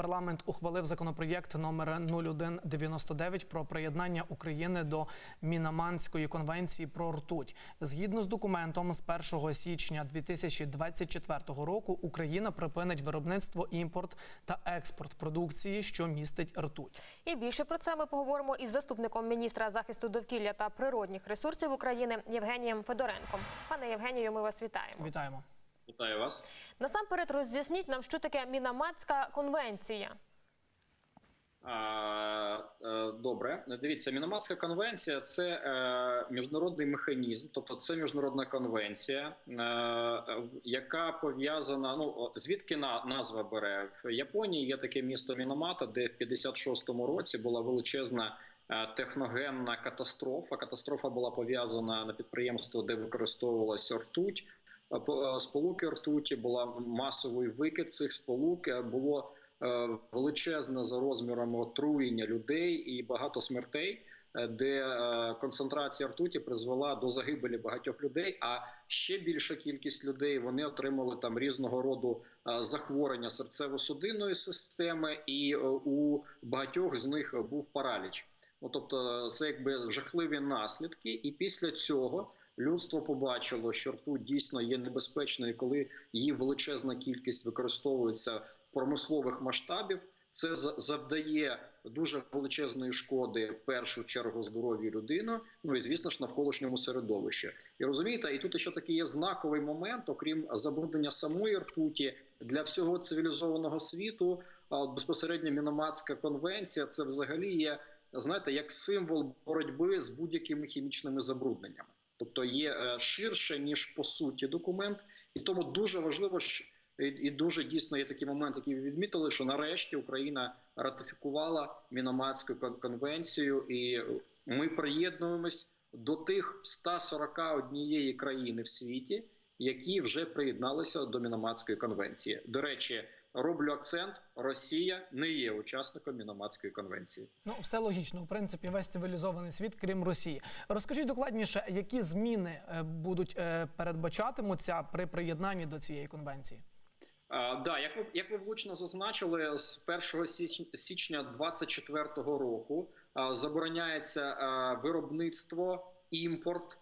парламент ухвалив законопроєкт номер 0199 про приєднання України до Мінаманської конвенції про ртуть. Згідно з документом, з 1 січня 2024 року Україна припинить виробництво, імпорт та експорт продукції, що містить ртуть. І більше про це ми поговоримо із заступником міністра захисту довкілля та природних ресурсів України Євгенієм Федоренком. Пане Євгенію, ми вас вітаємо. Вітаємо. Вітаю вас. Насамперед роз'ясніть нам, що таке Мінаматська конвенція. Е, Добре, дивіться, Міноматська конвенція це е, міжнародний механізм, тобто це міжнародна конвенція, е, яка пов'язана. Ну звідки на назва бере в Японії? Є таке місто Міномата, де в 56-му році була величезна техногенна катастрофа. Катастрофа була пов'язана на підприємство, де використовувалася ртуть. Е, е, Сполуки ртуті була масовий викид цих сполук. е, Було величезне за розмірами отруєння людей і багато смертей, де концентрація ртуті призвела до загибелі багатьох людей. А ще більша кількість людей вони отримали там різного роду захворювання серцево-судинної системи, і у багатьох з них був параліч. Ну, тобто, це якби жахливі наслідки, і після цього людство побачило, що ртуть дійсно є небезпечною, коли її величезна кількість використовується в промислових масштабів. Це за- завдає дуже величезної шкоди в першу чергу здоров'ю людини, ну і звісно ж навколишньому середовищі. І розумієте, і тут ще такий є знаковий момент, окрім забруднення самої ртуті для всього цивілізованого світу. А безпосередньо Міноматська конвенція це взагалі є знаєте, як символ боротьби з будь-якими хімічними забрудненнями. Тобто є е, ширше ніж по суті документ, і тому дуже важливо що і- дуже дійсно є такий момент, який ви відмітили, що нарешті Україна ратифікувала Міноматську конвенцію, і ми приєднуємось до тих 141 країни в світі, які вже приєдналися до Міноматської конвенції. До речі, роблю акцент: Росія не є учасником Міноматської конвенції. Ну, все логічно. В принципі, весь цивілізований світ, крім Росії. Розкажіть докладніше, які зміни е, будуть е, передбачатимуться при приєднанні до цієї конвенції? А, да, як ви як ви влучно зазначили, з 1 січ- січня 2024 року а, забороняється а, виробництво, імпорт,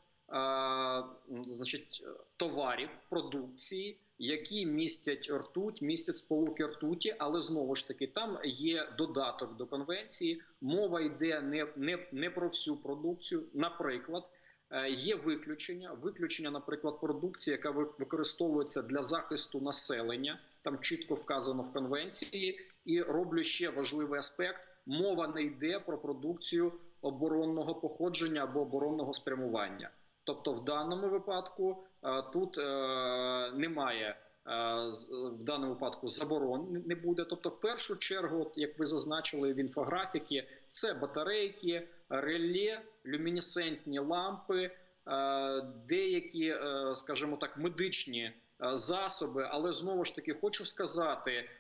значить, товарів, продукції, які містять ртуть, містять сполуки ртуті, але знову ж таки там є додаток до конвенції. Мова йде не, не, не про всю продукцію, наприклад. Е, Є виключення, виключення, наприклад, продукції, яка ви- використовується для захисту населення. Там чітко вказано в конвенції, і роблю ще важливий аспект: мова не йде про продукцію оборонного походження або оборонного спрямування. Тобто, в даному випадку е, тут е, немає. е, В даному випадку заборон не- буде. Тобто, в першу чергу, як ви зазначили в інфографіки, це батарейки, реле, люмінесцентні лампи, деякі, скажімо так, медичні засоби. Але знову ж таки хочу сказати,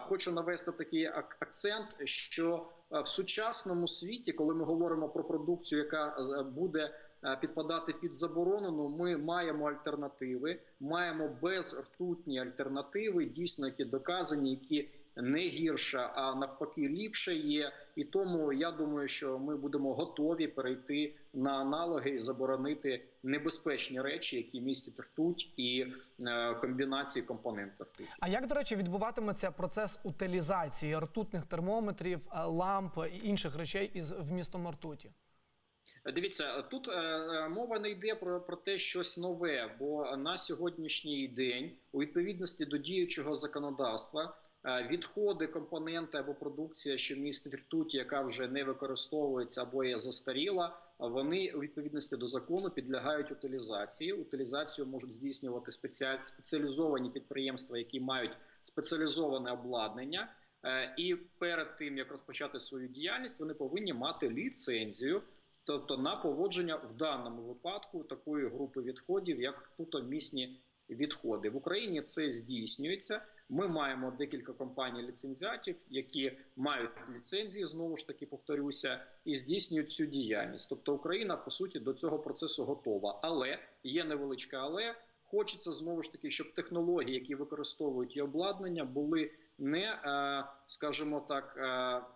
хочу навести такий ак- акцент, що в сучасному світі, коли ми говоримо про продукцію, яка буде підпадати під заборону, ну, ми маємо альтернативи, маємо безртутні альтернативи, дійсно які доказані, які не гірше, а навпаки ліпше є. І тому я думаю, що ми будемо готові перейти на аналоги і заборонити небезпечні речі, які містять ртуть і е, комбінації компонентів ртуті. А як, до речі, відбуватиметься процес утилізації ртутних термометрів, е, ламп і інших речей із вмістом ртуті? Дивіться, тут е, е, мова не йде про, про те щось нове, бо на сьогоднішній день, у відповідності до діючого законодавства, е, відходи, компоненти або продукція, що містить ртуть, яка вже не використовується або є застаріла, вони у відповідності до закону підлягають утилізації. Утилізацію можуть здійснювати спеціаль- спеціалізовані підприємства, які мають спеціалізоване обладнання. І перед тим як розпочати свою діяльність, вони повинні мати ліцензію, тобто на поводження в даному випадку такої групи відходів, як ртутомісні відходи в Україні. Це здійснюється. Ми маємо декілька компаній ліцензіатів, які мають ліцензії, знову ж таки повторюся, і здійснюють цю діяльність. Тобто Україна по суті до цього процесу готова, але є невеличке але. Хочеться знову ж таки, щоб технології, які використовують і обладнання, були не, е, скажімо так, е,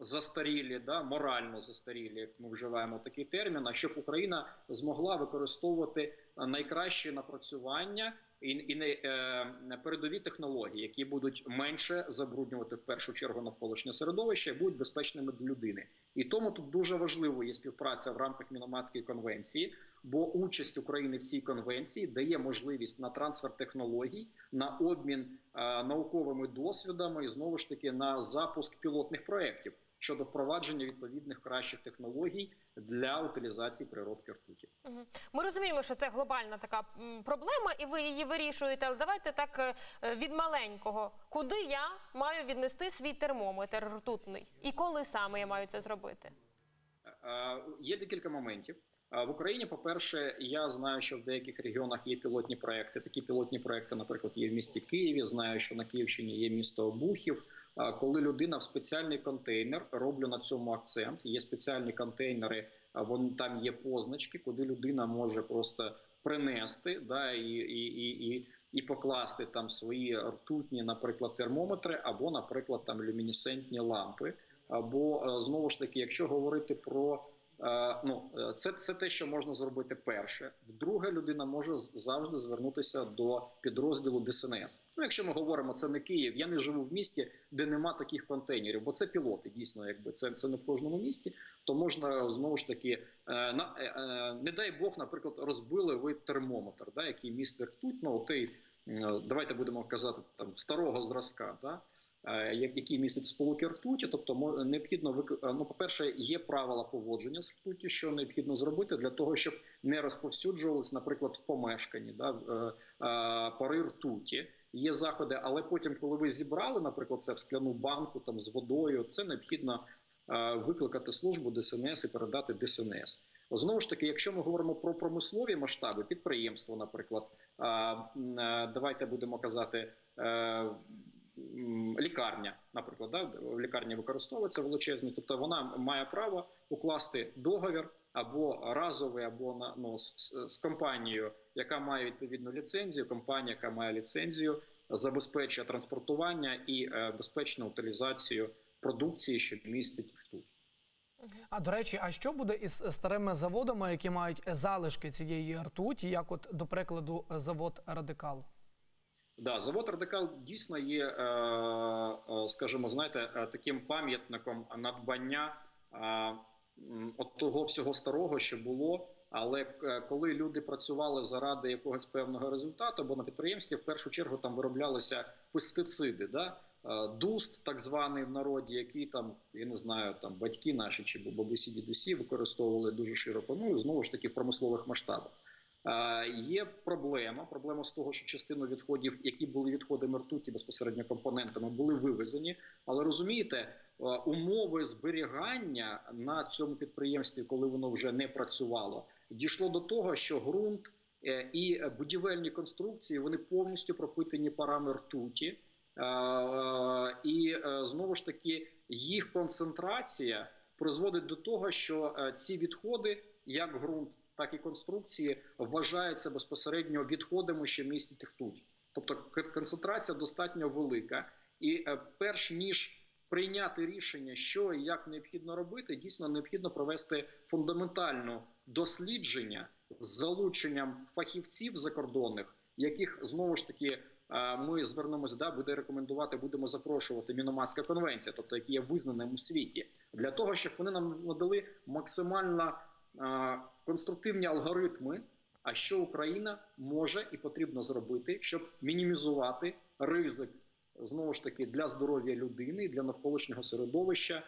застарілі, да, морально застарілі, як ми вживаємо такий термін, а щоб Україна змогла використовувати найкращі напрацювання і, і не, е, передові технології, які будуть менше забруднювати в першу чергу навколишнє середовище, будуть безпечними для людини. І тому тут дуже важливо є співпраця в рамках Міноматської конвенції, бо участь України в цій конвенції дає можливість на трансфер технологій, на обмін е, науковими досвідами і знову ж таки на запуск пілотних проєктів щодо впровадження відповідних кращих технологій для утилізації природки ртуті. Ми розуміємо, що це глобальна така проблема, і ви її вирішуєте. Але давайте так е, е, від маленького. Куди я маю віднести свій термометр ртутний? І коли саме я маю це зробити? Е, Є декілька моментів. В Україні, по-перше, я знаю, що в деяких регіонах є пілотні проекти. Такі пілотні проекти, наприклад, є в місті Києві. Знаю, що на Київщині є місто Обухів. Коли людина в спеціальний контейнер, роблю на цьому акцент. Є спеціальні контейнери, вон там є позначки, куди людина може просто принести, да і, і, і, і, і покласти там свої ртутні, наприклад, термометри, або, наприклад, там люмінесцентні лампи. Або е, знову ж таки, якщо говорити про ну е, це, це те, що можна зробити перше. Друге, людина може завжди звернутися до підрозділу ДСНС. Ну, якщо ми говоримо, це не Київ. Я не живу в місті, де нема таких контейнерів, бо це пілоти. Дійсно, якби це, це не в кожному місті. То можна знову ж таки е, на е, е, не дай Бог, наприклад, розбили ви термометр, да, який містить ртуть, ну той. Е, Давайте будемо казати там старого зразка, да, е, як- який містить сполуки ртуті. Тобто необхідно е, ну, по-перше, є правила поводження з ртуті, що необхідно зробити для того, щоб не розповсюджувались, наприклад, в помешканні да, пари ртуті. Є заходи, але потім, коли ви зібрали, наприклад, це в скляну банку там з водою, це необхідно викликати службу ДСНС і передати ДСНС. Знову ж таки, якщо ми говоримо про промислові масштаби, підприємство, наприклад, давайте будемо казати. е, Лікарня, наприклад, да, в лікарні використовується величезні, тобто вона має право укласти договір або разовий, або на ну, з- з компанією, яка має відповідну ліцензію. Компанія, яка має ліцензію, забезпечує транспортування і е, безпечну утилізацію продукції, що містить ртуть. А до речі, а що буде із старими заводами, які мають залишки цієї ртуті, як, от, до прикладу, завод Радикал? Да, завод Радикал дійсно є, е, е, скажімо, знаєте, е, таким пам'ятником надбання е, от того всього старого, що було. Але е, коли люди працювали заради якогось певного результату, бо на підприємстві в першу чергу там вироблялися пестициди, да? Е, дуст, так званий в народі, який там, я не знаю, там батьки наші чи бабусі, дідусі використовували дуже широко. Ну знову ж таки в промислових масштабах. Е, Є проблема. Проблема з того, що частину відходів, які були відходами ртуті безпосередньо компонентами, були вивезені. Але розумієте, е, умови зберігання на цьому підприємстві, коли воно вже не працювало, дійшло до того, що ґрунт і будівельні конструкції вони повністю пропитані парами ртуті. Е, І е, знову ж таки їх концентрація призводить до того, що е, ці відходи, як ґрунт, так і конструкції, вважаються безпосередньо відходами, що містять ртуть. Тобто концентрація достатньо велика, і перш ніж прийняти рішення, що і як необхідно робити, дійсно необхідно провести фундаментальне дослідження з залученням фахівців закордонних, яких знову ж таки ми звернемось, да, буде рекомендувати, будемо запрошувати Міноматська конвенція, тобто які є визнаним у світі, для того, щоб вони нам надали максимально конструктивні алгоритми. А що Україна може і потрібно зробити, щоб мінімізувати ризик знову ж таки для здоров'я людини для навколишнього середовища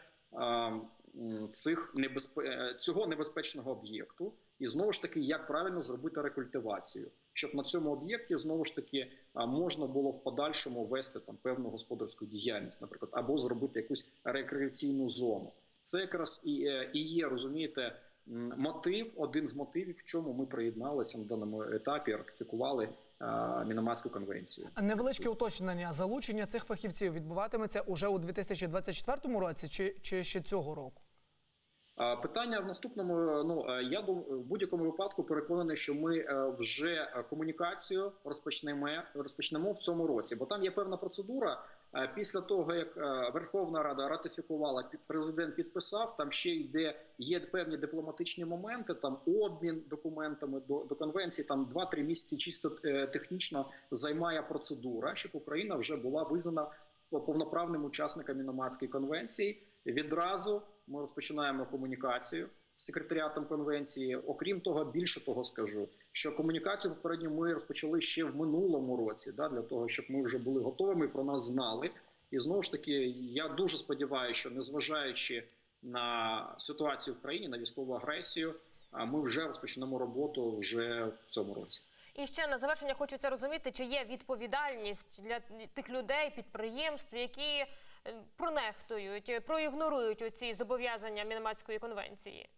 цих небезпе... е, цього небезпечного об'єкту, і знову ж таки, як правильно зробити рекультивацію, щоб на цьому об'єкті знову ж таки можна було в подальшому вести там певну господарську діяльність, наприклад, або зробити якусь рекреаційну зону. Це якраз і, е, і є, розумієте, мотив, один з мотивів, в чому ми приєдналися на даному етапі, ратифікували е, конвенцію. Невеличке уточнення. Залучення цих фахівців відбуватиметься уже у 2024 році чи, чи ще цього року? Питання в наступному. Ну е, я дум- в будь-якому випадку переконаний, що ми е, вже е, комунікацію розпочнемо розпочнемо в цьому році, бо там є певна процедура, Е, Після того, як е, Верховна Рада ратифікувала, президент підписав, там ще йде є певні дипломатичні моменти, там обмін документами до, до конвенції. Там 2-3 місяці чисто е, технічно займає процедура, щоб Україна вже була визнана повноправним учасником Міноматської конвенції. Відразу ми розпочинаємо комунікацію з секретаріатом конвенції. Окрім того, більше того скажу, що комунікацію попередньо ми розпочали ще в минулому році, да, для того, щоб ми вже були готовими, про нас знали. І знову ж таки, я дуже сподіваюся, що незважаючи на ситуацію в країні, на військову агресію, ми вже розпочнемо роботу вже в цьому році. І ще на завершення хочеться розуміти, чи є відповідальність для тих людей, підприємств, які пронехтують, проігнорують оці зобов'язання Мінаматської конвенції.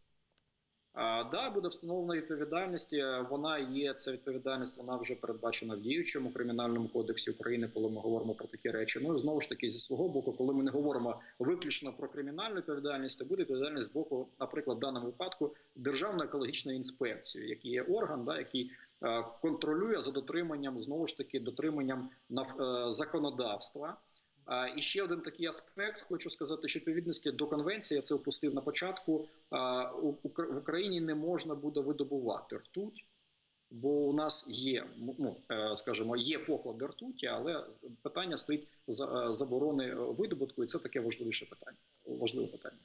А, да, буде встановлена відповідальність. Е, Вона є ця відповідальність. Вона вже передбачена в діючому кримінальному кодексі України, коли ми говоримо про такі речі. Ну знову ж таки, зі свого боку, коли ми не говоримо виключно про кримінальну відповідальність, то буде відповідальність з боку, наприклад, в даному випадку державної екологічної інспекції, який є орган, да, який е, контролює за дотриманням знову ж таки дотриманням нав- е, законодавства. І ще один такий аспект, хочу сказати, що відповідності до конвенції я це опустив на початку. в Україні не можна буде видобувати ртуть, бо у нас є, ну е, скажімо, є поклади ртуті, але питання стоїть за е, заборони видобутку, і це таке важливіше питання. Важливе питання.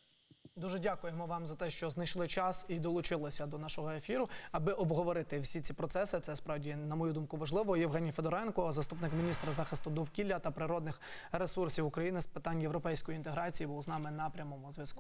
Дуже дякуємо вам за те, що знайшли час і долучилися до нашого ефіру, аби обговорити всі ці процеси. Це справді, на мою думку, важливо. Євгеній Федоренко, заступник міністра захисту довкілля та природних ресурсів України з питань європейської інтеграції, був з нами на прямому зв'язку.